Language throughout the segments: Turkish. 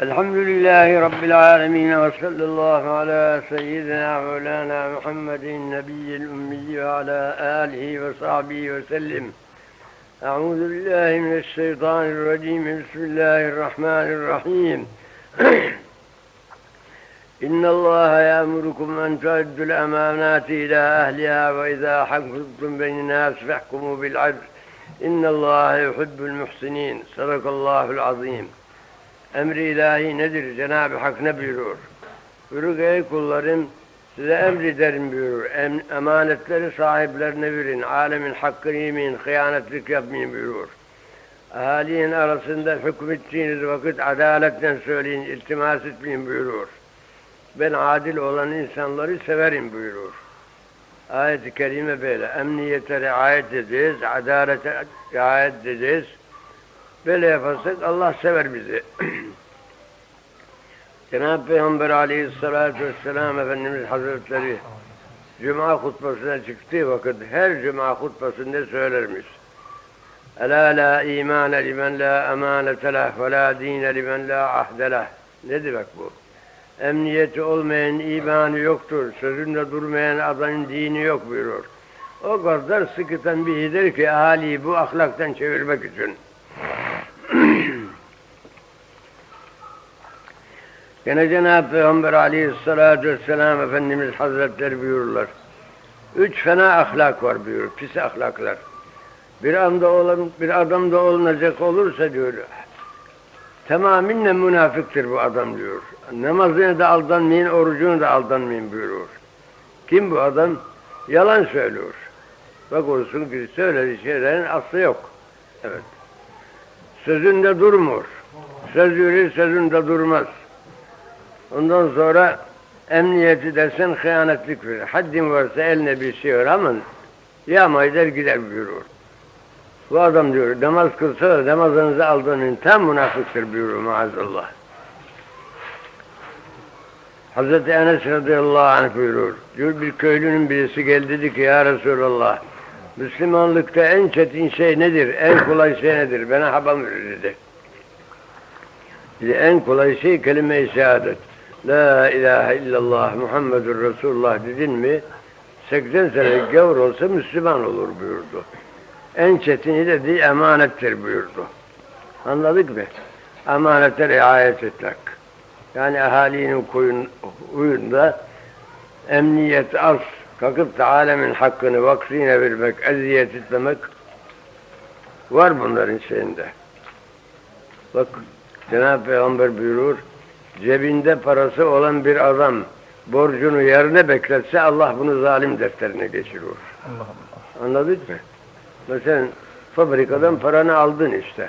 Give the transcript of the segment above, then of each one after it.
الحمد لله رب العالمين وصلى الله على سيدنا مولانا محمد النبي الأمي وعلى آله وصحبه وسلم. أعوذ بالله من الشيطان الرجيم بسم الله الرحمن الرحيم. إن الله يأمركم أن تؤدوا الأمانات إلى أهلها وإذا حكمتم بين الناس فاحكموا بالعدل. إن الله يحب المحسنين. صدق الله العظيم. Emri ilahi nedir? Cenab-ı Hak ne buyurur? Buyurur ey kullarım size emrederim buyurur. Em, emanetleri sahiplerine verin. Alemin hakkını yemeyin, hıyanetlik yapmayın buyurur. Ahalinin arasında hükmettiğiniz vakit adaletten söyleyin, iltimas etmeyin buyurur. Ben adil olan insanları severim buyurur. Ayet-i kerime böyle. Emniyete riayet edeceğiz, adalete riayet edeceğiz. Böyle yaparsak Allah sever bizi. Cenab-ı Peygamber aleyhissalatü vesselam Efendimiz Hazretleri Cuma hutbasına çıktığı vakit her Cuma hutbasında söylermiş. Ela la imane limen la emanete lah ve la dine limen la ahde lah. Ne demek bu? Emniyeti olmayan imanı yoktur. Sözünde durmayan adamın dini yok buyurur. O kadar sıkı tembihidir ki ahaliyi bu ahlaktan çevirmek için. Gene Cenab-ı Peygamber aleyhissalatü vesselam Efendimiz Hazretleri buyururlar. Üç fena ahlak var buyurur, pis ahlaklar. Bir anda olan, bir adamda olunacak olursa diyor, tamaminle münafıktır bu adam diyor. Namazını da aldanmayın, orucunu da aldanmayın buyurur. Kim bu adam? Yalan söylüyor. Bak olsun ki söylediği şeylerin aslı yok. Evet. Sözünde durmuyor. Söz yürür, sözünde durmaz. Ondan sonra emniyeti dersen hıyanetlik verir. Haddin varsa eline bir şey ama yağma eder gider buyurur. Bu adam diyor namaz kılsa da namazınızı aldığının tam münafıktır buyurur maazallah. Hazreti Enes radıyallahu anh buyurur. Diyor bir köylünün birisi geldi dedi ki ya Resulallah Müslümanlıkta en çetin şey nedir? En kolay şey nedir? Bana haber verir dedi. dedi en kolay şey kelime-i şehadet. La ilahe illallah Muhammedur Resulullah dedin mi 80 sene gavur olsa Müslüman olur buyurdu. En çetini dedi emanettir buyurdu. Anladık mı? Emanete riayet etmek. Yani ahalinin koyun, uyunda emniyet az, kalkıp da alemin hakkını vaksine vermek, eziyet etmemek var bunların şeyinde. Bak Cenab-ı Peygamber buyurur, cebinde parası olan bir adam borcunu yerine bekletse Allah bunu zalim defterine geçirir. Allah Allah. Anladık mı? Mesela fabrikadan paranı aldın işte.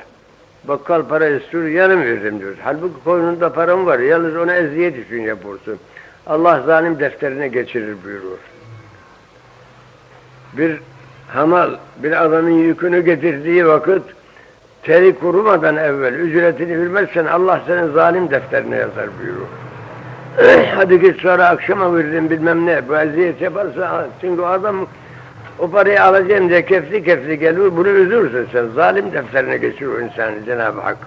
Bakkal para istiyor, yarım veririm diyor. Halbuki koynunda param var, yalnız ona eziyet için yapıyorsun. Allah zalim defterine geçirir buyurur. Bir hamal, bir adamın yükünü getirdiği vakit teri kurumadan evvel ücretini vermezsen Allah senin zalim defterine yazar buyurur. Hadi git sonra akşama veririm bilmem ne. Bu eziyet yaparsa çünkü adam o parayı alacağım diye kefli kefli geliyor. Bunu üzürsün sen. Zalim defterine geçiyor insanı Cenab-ı Hak.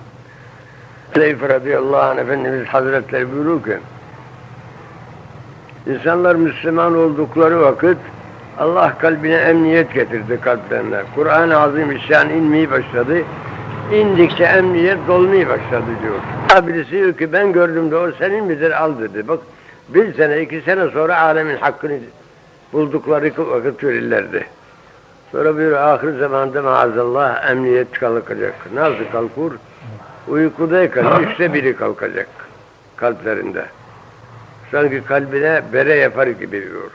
Aleyhi radıyallahu anh Efendimiz Hazretleri buyuruyor ki İnsanlar Müslüman oldukları vakit Allah kalbine emniyet getirdi kalplerine. Kur'an-ı Azimüşşan inmeye başladı. İndikçe emniyet dolmaya başladı diyor. Birisi diyor ki ben gördüm de o senin midir al dedi. Bak bir sene iki sene sonra alemin hakkını buldukları vakit verirlerdi. Sonra bir ahir zamanda maazallah emniyet kalkacak. Nasıl kalkur? Uykudayken üçte biri kalkacak kalplerinde. Sanki kalbine bere yapar gibi diyor.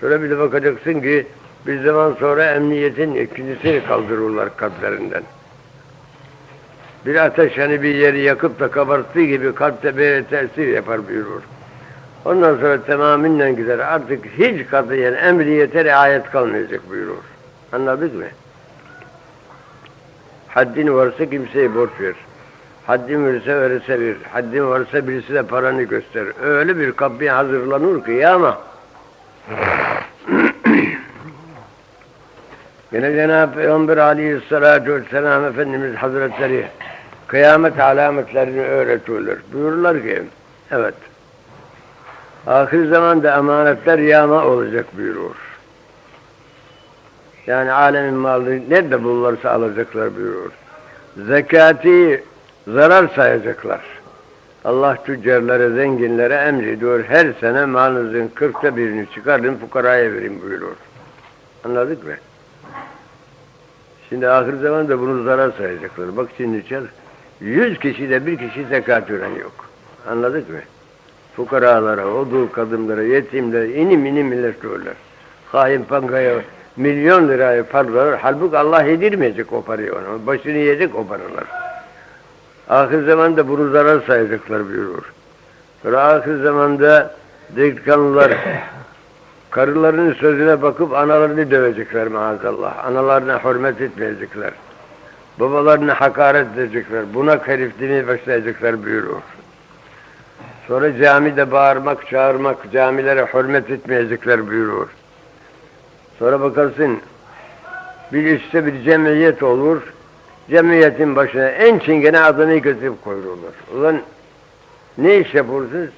Sonra bir de bakacaksın ki bir zaman sonra emniyetin ikincisini kaldırırlar kalplerinden. Bir ateş hani bir yeri yakıp da kabarttığı gibi kalpte böyle tesir yapar buyurur. Ondan sonra tamamıyla gider. Artık hiç katiyen emniyete riayet kalmayacak buyurur. Anladık mı? Haddin varsa kimseye borç ver. Haddin verirse verirse ver. Haddin varsa birisi de paranı göster. Öyle bir kapıya hazırlanır ki ya ama. Yine Cenab-ı Peygamber aleyhissalatu vesselam Efendimiz Hazretleri kıyamet alametlerini öğretiyorlar. Buyururlar ki, evet, ahir zamanda emanetler yağma olacak buyurur. Yani alemin malı nerede bulurlarsa alacaklar buyurur. Zekati zarar sayacaklar. Allah tüccarlara, zenginlere emrediyor. Her sene malınızın kırkta birini çıkarın, fukaraya verin buyurur. Anladık mı? Şimdi ahir zamanda bunu zarar sayacaklar. Bak şimdi çal. Yüz kişide bir kişi zekat veren yok. Anladık mı? Fukaralara, odul kadınlara, yetimlere inim inim millet diyorlar. Hain pankaya milyon lirayı paralar. Halbuki Allah yedirmeyecek o parayı ona. Başını yiyecek o paralar. Ahir zamanda bunu zarar sayacaklar buyurur. Sonra ahir zamanda delikanlılar karılarının sözüne bakıp analarını dövecekler maazallah. Analarına hürmet etmeyecekler. Babalarına hakaret edecekler. Buna herifliğini başlayacaklar buyurur. Sonra camide bağırmak, çağırmak, camilere hürmet etmeyecekler buyurur. Sonra bakarsın bir üstte bir cemiyet olur. Cemiyetin başına en çingene adını götürüp koyulurlar. Ulan ne iş yapıyorsunuz?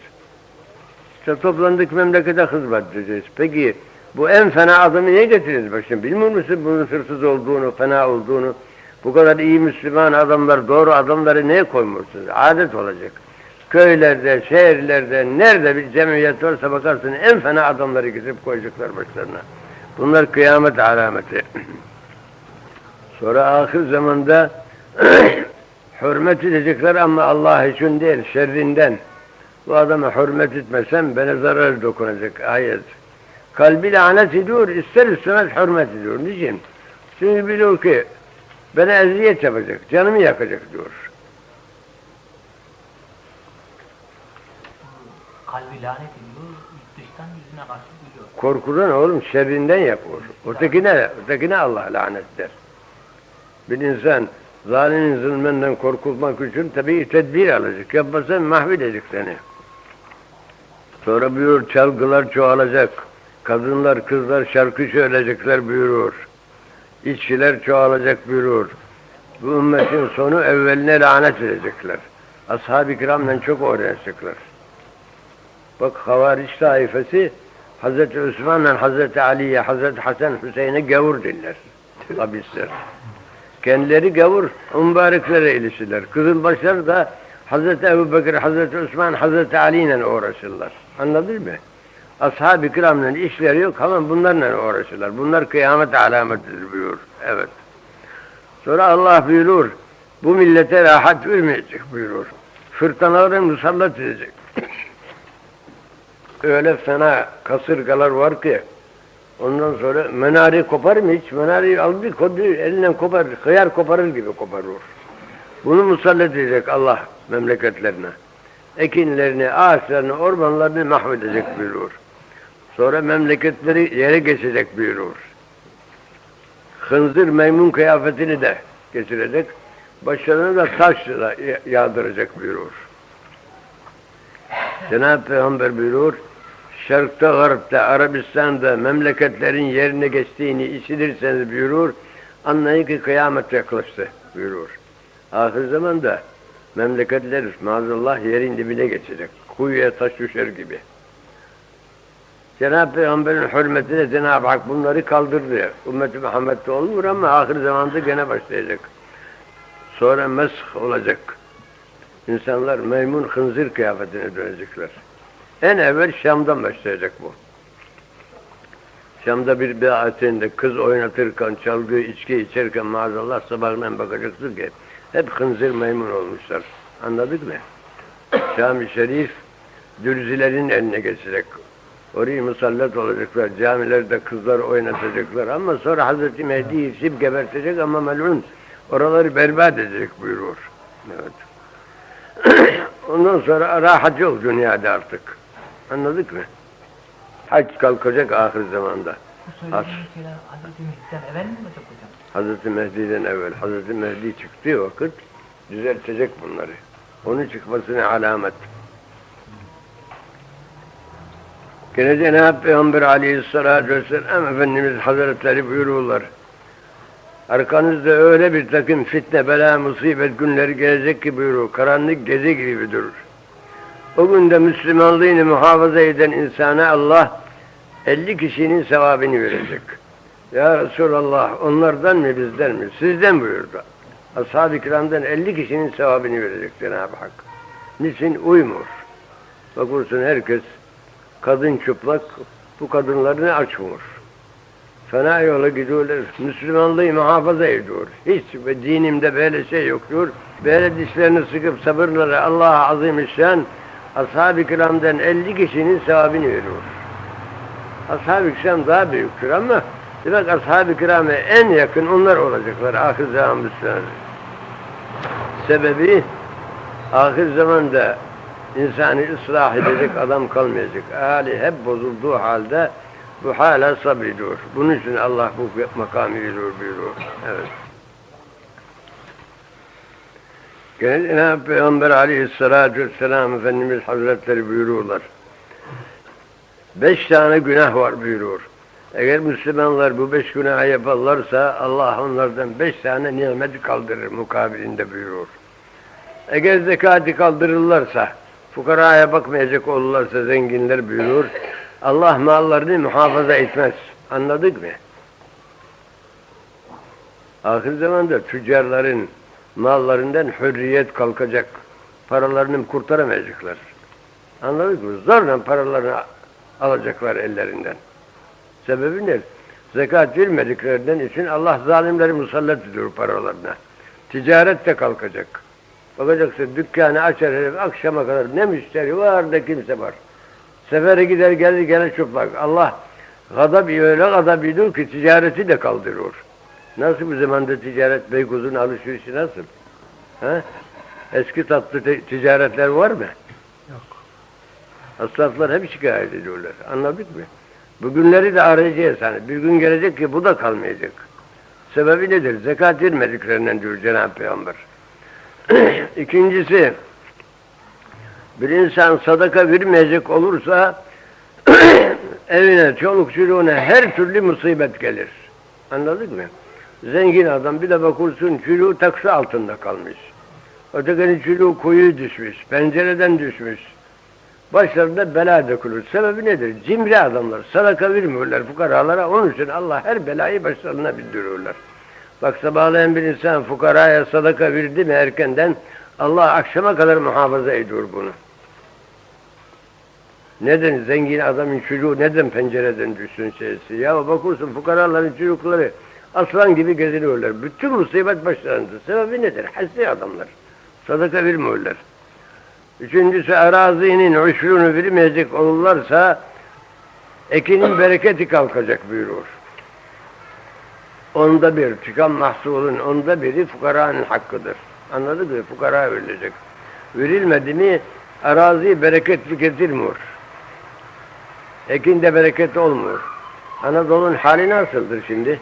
İşte toplandık memlekete hizmet edeceğiz. Peki bu en fena adamı niye getirdiniz başına? Bilmiyor musun bunun hırsız olduğunu, fena olduğunu? Bu kadar iyi Müslüman adamlar, doğru adamları neye koymuşsunuz? Adet olacak. Köylerde, şehirlerde, nerede bir cemiyet varsa bakarsın en fena adamları getirip koyacaklar başlarına. Bunlar kıyamet alameti. Sonra ahir zamanda hürmet edecekler ama Allah için değil, şerrinden. Bu adama hürmet etmesem bana zarar dokunacak ayet. Kalbi lanet ediyor, ister istemez hürmet ediyor. Niçin? Çünkü biliyor ki bana eziyet yapacak, canımı yakacak diyor. Kalbi lanet ediyor, dıştan yüzüne karşı gülüyor. Korkudan oğlum şerrinden yapıyor. Ötekine, ötekine Allah lanet der. Bir insan zalimin zulmünden korkulmak için tabii tedbir alacak. Yapmasan mahvedecek seni. Sonra buyurur çalgılar çoğalacak. Kadınlar, kızlar şarkı söyleyecekler buyurur. İçkiler çoğalacak buyurur. Bu ümmetin sonu evveline lanet edecekler. Ashab-ı kiramla çok öğrenecekler. Bak havariç taifesi Hazreti Osman'la Hazreti Ali'ye, Hazreti Hasan Hüseyin'e gavur diller. Abisler. Kendileri gavur, mübareklere ilişirler. Kızılbaşlar da Hazreti Ebu Bekir, Hazreti Osman, Hazreti Ali ile uğraşırlar. Anladın mı? Ashab-ı kiramla işleri yok ama bunlarla uğraşırlar. Bunlar kıyamet alametidir buyur. Evet. Sonra Allah buyurur, bu millete rahat vermeyecek buyurur. Fırtınaları musallat edecek. Öyle fena kasırgalar var ki, ondan sonra menare kopar mı hiç? Menareyi al bir kodu, elinden kopar, hıyar koparır gibi koparır. Bunu musallat edecek Allah memleketlerine. Ekinlerini, ağaçlarını, ormanlarını mahvedecek buyurur. Sonra memleketleri yere geçecek buyurur. Hınzır meymun kıyafetini de getirecek. Başlarına da taş yağdıracak buyurur. Cenab-ı Peygamber buyurur, Şarkta, Garp'ta, Arabistan'da memleketlerin yerine geçtiğini işitirseniz buyurur, anlayın ki kıyamet yaklaştı buyurur. Ahir zamanda memleketler maazallah yerin dibine geçecek. Kuyuya taş düşer gibi. Cenab-ı Peygamber'in hürmetine Cenab-ı Hak bunları kaldırdı. Ümmet-i Muhammed'de olmuyor ama ahir zamanda gene başlayacak. Sonra mesh olacak. İnsanlar meymun hınzır kıyafetine dönecekler. En evvel Şam'dan başlayacak bu. Şam'da bir biatinde kız oynatırken, çalgı, içki içerken maazallah sabahından bakacaksın ki hep hınzır meymun olmuşlar. Anladık mı? Şam-ı Şerif dürzilerin eline geçecek. Orayı musallat olacaklar. Camilerde kızlar oynatacaklar. Ama sonra Hazreti Mehdi yetişip gebertecek ama melun oraları berbat edecek buyurur. Evet. Ondan sonra rahat yok dünyada artık. Anladık mı? Hac kalkacak ahir zamanda. Bu Hazreti Mehdi'den evvel mi olacak hocam? Hazreti Mehdi'den evvel. Hazreti Mehdi çıktığı vakit düzeltecek bunları. Onun çıkmasına alamet. Gene Cenab-ı Peygamber aleyhissalatü vesselam Efendimiz Hazretleri buyuruyorlar. Arkanızda öyle bir takım fitne, bela, musibet günleri gelecek ki buyuruyor. Karanlık gece gibi durur. O günde Müslümanlığını muhafaza eden insana Allah 50 kişinin sevabını verecek. Ya Resulallah onlardan mı bizden mi? Sizden buyurdu. Ashab-ı kiramdan 50 kişinin sevabını verecek Cenab-ı Hak. Niçin uymur? Bakıyorsun herkes kadın çıplak, bu kadınlarını açmıyor. Fena yola gidiyorlar. Müslümanlığı muhafaza ediyor. Hiç dinimde böyle şey yok diyor. Böyle dişlerini sıkıp sabırları Allah'a azimüşşan ashab-ı kiramdan 50 kişinin sevabını veriyor. Ashab-ı kiram daha büyüktür ama demek ashab-ı kirama en yakın onlar olacaklar ahir zaman Müslümanlar. Sebebi ahir zamanda insanı ıslah edecek adam kalmayacak. Hali hep bozulduğu halde bu hala sabrediyor. Bunun için Allah bu makamı veriyor buyuruyor. Evet. Gene Peygamber aleyhissalatü vesselam Efendimiz Hazretleri buyuruyorlar. Beş tane günah var buyuruyor. Eğer Müslümanlar bu beş günahı yaparlarsa Allah onlardan beş tane nimeti kaldırır mukabilinde buyuruyor. Eğer zekati kaldırırlarsa, fukaraya bakmayacak olurlarsa zenginler buyurur. Allah mallarını muhafaza etmez. Anladık mı? Ahir zamanda tüccarların mallarından hürriyet kalkacak. Paralarını kurtaramayacaklar. Anladık mı? Zorla paralarını alacaklar ellerinden. Sebebi ne? Zekat vermediklerinden için Allah zalimleri musallat ediyor paralarına. Ticaret de kalkacak. Bakacaksın dükkanı açar herif akşama kadar ne müşteri var ne kimse var. Sefere gider gelir gene çıplak. Allah gadab öyle gadab ediyor ki ticareti de kaldırıyor. Nasıl bu zamanda ticaret Beykoz'un alışverişi nasıl? Ha? Eski tatlı ticaretler var mı? Yok. Asraflar hep şikayet ediyorlar. Anladık mı? Bugünleri de arayacağız hani. Bir gün gelecek ki bu da kalmayacak. Sebebi nedir? Zekat vermediklerinden diyor Cenab-ı Peygamber. İkincisi, bir insan sadaka vermeyecek olursa evine, çoluk çocuğuna her türlü musibet gelir. Anladık mı? Zengin adam bir de bakırsın çocuğu taksı altında kalmış. Ötekinin çocuğu kuyu düşmüş, pencereden düşmüş. Başlarında bela dökülür. Sebebi nedir? Cimri adamlar. Sadaka vermiyorlar fukaralara. Onun için Allah her belayı başlarına bindiriyorlar. Bak sabahleyin bir insan fukaraya sadaka verdi mi erkenden Allah akşama kadar muhafaza ediyor bunu. Neden zengin adamın çocuğu neden pencereden düşsün şeysi? Ya bakıyorsun fukaraların çocukları aslan gibi geziniyorlar. Bütün musibet başlarında. Sebebi nedir? Hassi adamlar. Sadaka vermiyorlar. Üçüncüsü arazinin uçluğunu vermeyecek olurlarsa ekinin bereketi kalkacak buyuruyor. Onda bir çıkan mahsulun onda biri fukaranın hakkıdır. Anladık mı? Fukara verilecek. Verilmedi mi arazi bereket getirmiyor. Ekinde bereket olmuyor. Anadolu'nun hali nasıldır şimdi?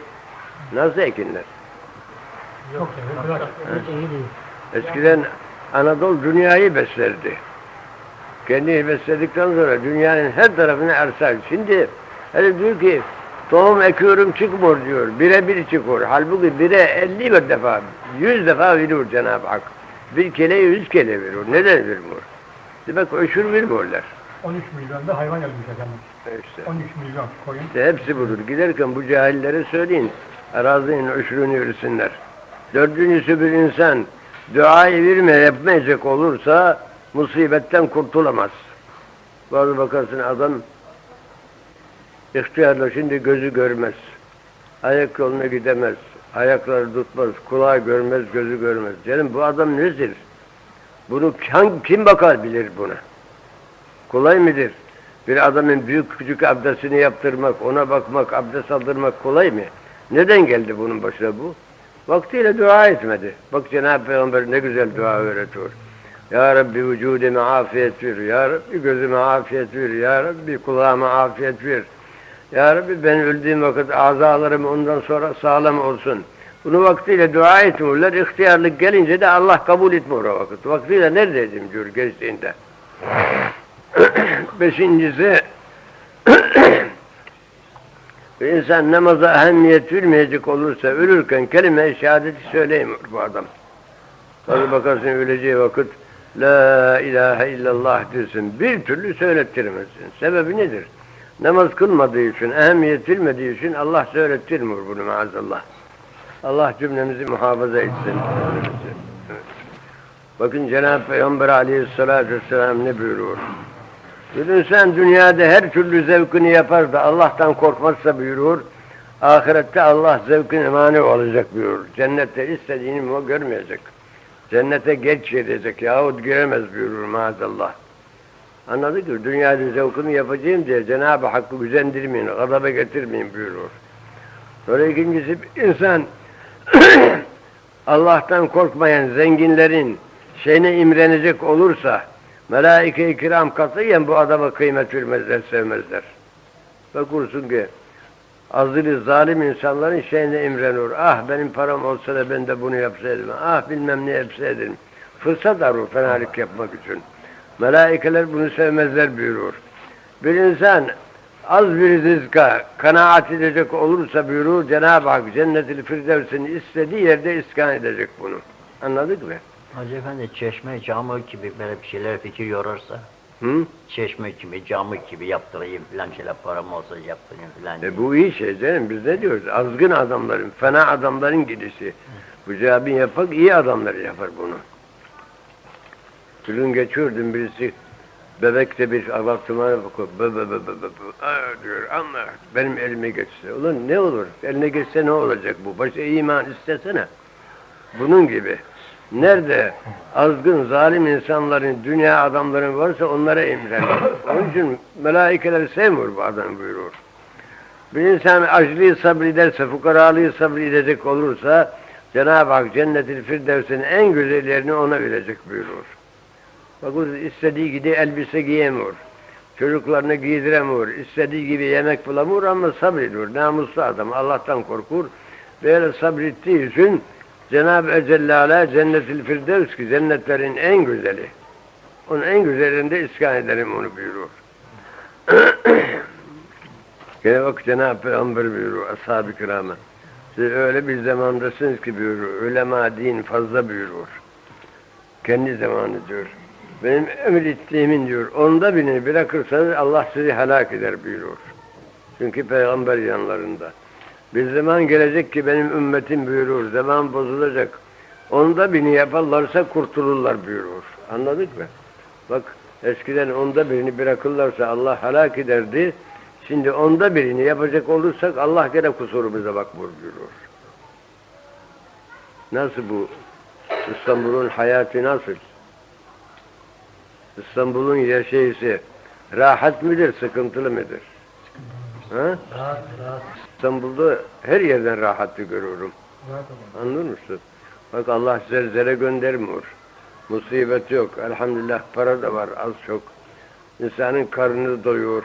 Nasıl ekinler? Yok. Yok. Eskiden Anadolu dünyayı beslerdi. Kendini besledikten sonra dünyanın her tarafına ersal. Şimdi hele diyor ki tohum ekiyorum çıkmıyor diyor. Bire bir çıkıyor. Halbuki bire elli bir defa, yüz defa veriyor Cenab-ı Hak. Bir kele yüz kele veriyor. Neden vermiyor? Demek öşür vermiyorlar. 13 milyon da hayvan gelmiş efendim. İşte. 13 milyon koyun. İşte hepsi budur. Giderken bu cahillere söyleyin. Arazinin öşrünü versinler. Dördüncüsü bir insan duayı verme yapmayacak olursa musibetten kurtulamaz. Bazı bakarsın adam ihtiyarla şimdi gözü görmez. Ayak yoluna gidemez. Ayakları tutmaz. Kulağı görmez, gözü görmez. Canım bu adam nedir? Bunu kim, kim bakar bilir buna? Kolay mıdır? Bir adamın büyük küçük abdestini yaptırmak, ona bakmak, abdest aldırmak kolay mı? Neden geldi bunun başına bu? Vaktiyle dua etmedi. Bak Cenab-ı Peygamber ne güzel dua öğretiyor. Ya Rabbi vücudime afiyet ver. Ya Rabbi gözüme afiyet ver. Ya Rabbi kulağıma afiyet ver. Ya Rabbi ben öldüğüm vakit azalarım ondan sonra sağlam olsun. Bunu vaktiyle dua etmiyorlar. İhtiyarlık gelince de Allah kabul etmiyor o vakit. Vaktiyle neredeydim diyor gençliğinde. Beşincisi Bir insan namaza ehemmiyet vermeyecek olursa ölürken kelime-i şehadeti söyleyemiyor bu adam. Tabi bakarsın öleceği vakit La ilahe illallah diyorsun. Bir türlü söylettiremezsin. Sebebi nedir? Namaz kılmadığı için, ehemmiyet vermediği için Allah söylettirmiyor bunu maazallah. Allah cümlemizi muhafaza etsin. Bakın Cenab-ı Peygamber aleyhissalatü vesselam ne buyuruyor? Bir insan dünyada her türlü zevkini yapar da Allah'tan korkmazsa buyurur. Ahirette Allah zevkine mani olacak buyurur. Cennette istediğini o görmeyecek. Cennete geç gidecek yahut giremez buyurur maazallah. Anladık mı? Dünyada zevkini yapacağım diye Cenab-ı Hakk'ı gücendirmeyin, gazaba getirmeyin buyurur. Sonra ikincisi insan Allah'tan korkmayan zenginlerin şeyine imrenecek olursa melaike-i kiram katiyen bu adama kıymet vermezler, sevmezler. Bakursun ki azılı zalim insanların şeyine imrenir. Ah benim param olsa da ben de bunu yapsaydım. Ah bilmem ne yapsaydım. Fırsat arıyor fenalık yapmak için. Melaikeler bunu sevmezler buyurur. Bir insan az bir rızka kanaat edecek olursa buyurur Cenab-ı Hak cennet-i firdevsini istediği yerde iskan edecek bunu. Anladık mı? Hacı Efendi çeşme, camı gibi böyle bir şeyler fikir yorarsa, Hı? çeşme gibi, camı gibi yaptırayım filan şeyler param olsa yaptırayım filan. E bu iyi şey canım. Biz ne diyoruz? Azgın adamların, fena adamların gidişi. Bu cevabı yapak iyi adamlar yapar bunu. Gün geçiyordum birisi bebekte bir apartmana bakıyor. Bı bı bı diyor ama benim elime geçse. Ulan ne olur? Eline geçse ne olacak bu? Başka iman istesene. Bunun gibi. Nerede azgın, zalim insanların, dünya adamların varsa onlara emreder. Onun için melaikeler sevmiyor bu adam buyurur. Bir insan aclıyı sabrederse, fukaralığı sabredecek olursa Cenab-ı Hak cennet-i firdevsinin en güzellerini ona verecek buyurur. Bakın istediği gibi elbise giyemiyor. Çocuklarını giydiremiyor. istediği gibi yemek bulamıyor ama sabrediyor. Namuslu adam. Allah'tan korkur. Böyle sabrettiği için Cenab-ı Celle Ala cennet-i firdevs ki cennetlerin en güzeli. Onun en güzelinde iskan ederim onu buyurur. Gene bak Cenab-ı Peygamber buyuruyor ashab-ı kirama. Siz öyle bir zamandasınız ki buyuruyor. Ulema din fazla buyuruyor. Kendi zamanı diyor. Benim emir diyor. Onda birini bırakırsanız Allah sizi helak eder buyuruyor. Çünkü peygamber yanlarında. Bir zaman gelecek ki benim ümmetim buyurur. Zaman bozulacak. Onda birini yaparlarsa kurtulurlar buyurur. Anladık mı? Bak eskiden onda birini bırakırlarsa Allah helak ederdi. Şimdi onda birini yapacak olursak Allah gene kusurumuza bakmıyor buyurur. Nasıl bu? İstanbul'un hayatı nasıl? İstanbul'un yaşayışı rahat mıdır, sıkıntılı mıdır? Ha? Rahat, rahat. İstanbul'da her yerden rahatı görüyorum. Rahat. Anlıyor musun? Bak Allah zelzele göndermiyor. Musibet yok. Elhamdülillah para da var az çok. İnsanın karnı doyuyor.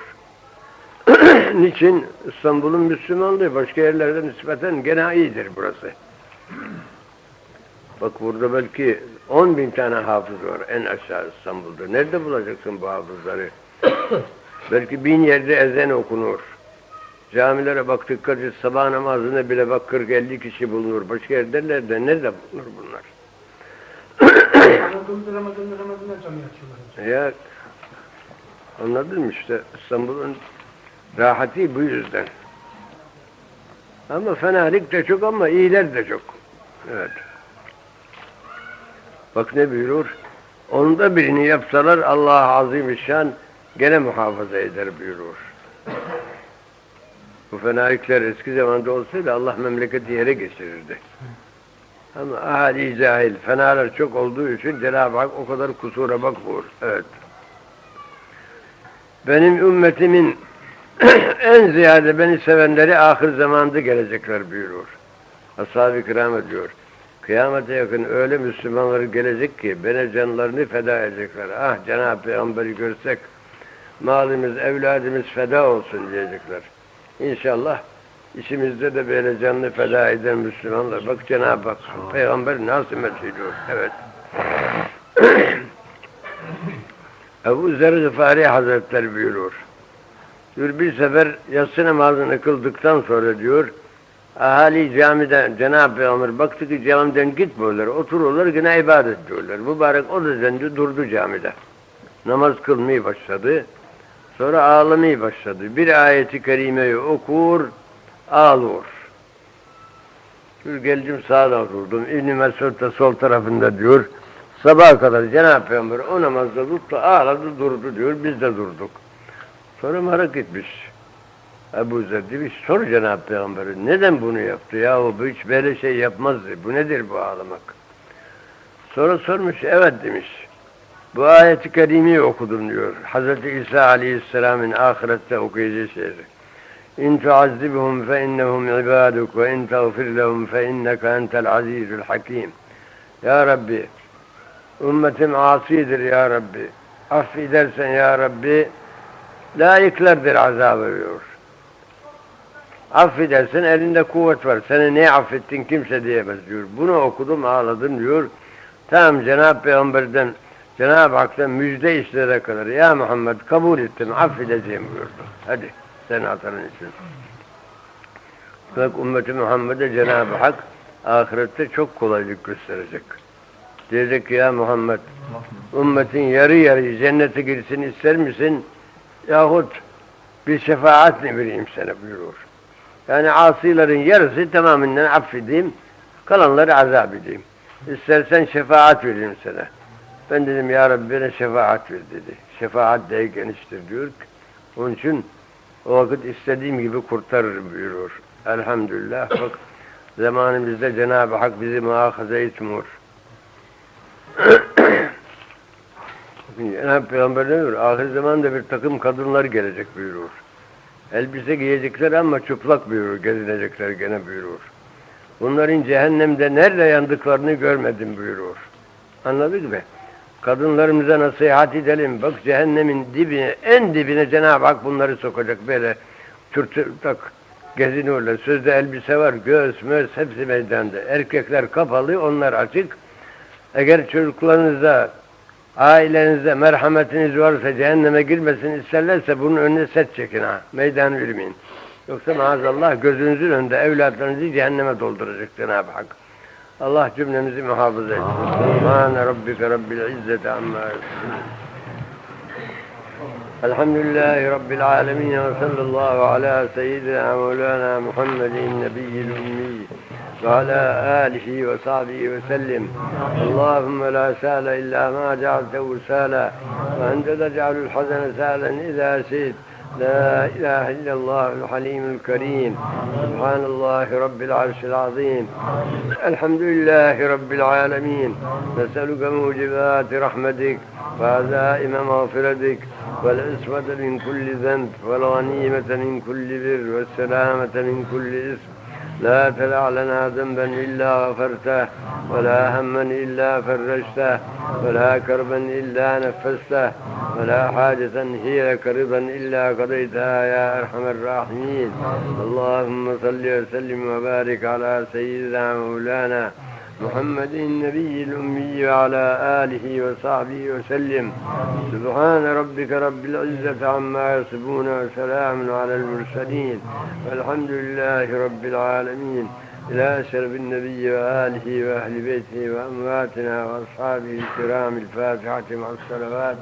Niçin? İstanbul'un Müslümanlığı başka yerlerden nispeten gene iyidir burası. Bak burada belki 10 bin tane hafız var en aşağı İstanbul'da. Nerede bulacaksın bu hafızları? belki bin yerde ezan okunur. Camilere baktıkça sabah namazına bile bak 40-50 kişi bulunur. Başka yerlerde nerede bulunur bunlar? Ramazan'da Ramazan'da Ramazan'da cami açıyorlar. Ya anladın mı işte İstanbul'un rahatı bu yüzden. Ama fenalık da çok ama iyiler de çok. Evet. Bak ne buyurur? Onda birini yapsalar Allah azim gene muhafaza eder buyurur. Bu fenalıklar eski zamanda olsaydı Allah memleketi yere geçirirdi. Ama ahali cahil, fenalar çok olduğu için Cenab-ı Hak o kadar kusura bakmıyor. Evet. Benim ümmetimin en ziyade beni sevenleri ahir zamanda gelecekler buyuruyor. Ashab-ı kiram diyor. Kıyamete yakın öyle Müslümanlar gelecek ki bana canlarını feda edecekler. Ah Cenab-ı Peygamber'i görsek malımız, evladımız feda olsun diyecekler. İnşallah içimizde de böyle canını feda eden Müslümanlar. Bak Cenab-ı Hak Peygamber nasıl ediyor. Evet. Ebu Zer Gıfari Hazretleri buyurur. Diyor bir sefer yatsı namazını kıldıktan sonra diyor ahali camiden Cenab-ı Peygamber baktı ki camiden gitmiyorlar. Oturuyorlar yine ibadet diyorlar. Mübarek o da döndü durdu camide. Namaz kılmaya başladı. Sonra ağlamaya başladı. Bir ayeti kerimeyi okur, ağlıyor. Diyor geldim sağdan durdum. İbn-i Mesud sol tarafında diyor. Sabaha kadar Cenab-ı Peygamber o namazda tuttu, ağladı, durdu diyor. Biz de durduk. Sonra merak etmiş. Ebu Zer demiş, sor Cenab-ı Peygamber'e neden bunu yaptı ya? O hiç böyle şey yapmazdı. Bu nedir bu ağlamak? Sonra sormuş, evet demiş. Bu ayeti kerimeyi okudum diyor. Hazreti İsa Aleyhisselam'ın ahirette okuyacağı şeydi. İn tuazzibhum fe innehum ibaduk ve in tağfir lehum fe inneke entel azizul hakim. Ya Rabbi, ümmetim asidir ya Rabbi. Affedersen ya Rabbi, layıklardır azabı diyor. Affedersen elinde kuvvet var. Seni ne affettin kimse diyemez diyor. Bunu okudum ağladım diyor. Tamam Cenab-ı Peygamber'den Cenab-ı Hak'tan müjde işlere kadar ya Muhammed kabul ettim affedeceğim buyurdu. Hadi sen hatanın için. Bak ümmeti Muhammed'e Cenab-ı Hak ahirette çok kolaylık gösterecek. Diyecek ki ya Muhammed ümmetin yarı yarı cennete girsin ister misin? Yahut bir şefaat mi vereyim sana buyurur. Yani asilerin yarısı tamamından affedeyim, kalanları azap edeyim. İstersen şefaat vereyim sana. Ben dedim ya Rabbi bana şefaat ver dedi. Şefaat de geniştir diyor. Onun için o vakit istediğim gibi kurtarırım buyurur. Elhamdülillah bak zamanımızda Cenab-ı Hak bizi muhafaza etmiyor. Cenab-ı Peygamber diyor? Ahir zamanda bir takım kadınlar gelecek buyurur. Elbise giyecekler ama çıplak buyurur, gezinecekler gene buyurur. Bunların cehennemde nerede yandıklarını görmedim buyurur. Anladık mı? Kadınlarımıza nasihat edelim. Bak cehennemin dibine, en dibine Cenab-ı Hak bunları sokacak böyle tırtırtak geziniyorlar. Sözde elbise var, göğüs, möğüs hepsi meydanda. Erkekler kapalı, onlar açık. Eğer çocuklarınıza, ailenizde merhametiniz varsa cehenneme girmesin isterlerse bunun önüne set çekin ha. Meydan yürümeyin. Yoksa maazallah gözünüzün önünde evlatlarınızı cehenneme dolduracak Cenab-ı Hak. Allah cümlemizi muhafaza etsin. Subhane rabbike rabbil izzeti amma. Elhamdülillahi Rabbil alemin ve sallallahu ala seyyidina Mevlana Muhammedin nebiyyil ummi وعلى آله وصحبه وسلم. اللهم لا سال إلا ما جعلته سالا وأنت تجعل الحزن سالا إذا شئت. لا إله إلا الله الحليم الكريم. سبحان الله رب العرش العظيم. الحمد لله رب العالمين. نسألك موجبات رحمتك وعزائم مغفرتك. والعصمة من كل ذنب والغنيمة من كل بر والسلامة من كل إثم. لا تدع لنا ذنبا إلا غفرته ولا هما إلا فرجته ولا كربا إلا نفسته ولا حاجة هي لك رضا إلا قضيتها يا أرحم الراحمين. اللهم صل وسلم وبارك على سيدنا مولانا محمد النبي الأمي وعلى آله وصحبه وسلم. سبحان ربك رب العزة عما يصفون وسلام على المرسلين. والحمد لله رب العالمين. إلى شرف النبي وآله وأهل بيته وأمواتنا وأصحابه الكرام الفاتحة مع الصلوات.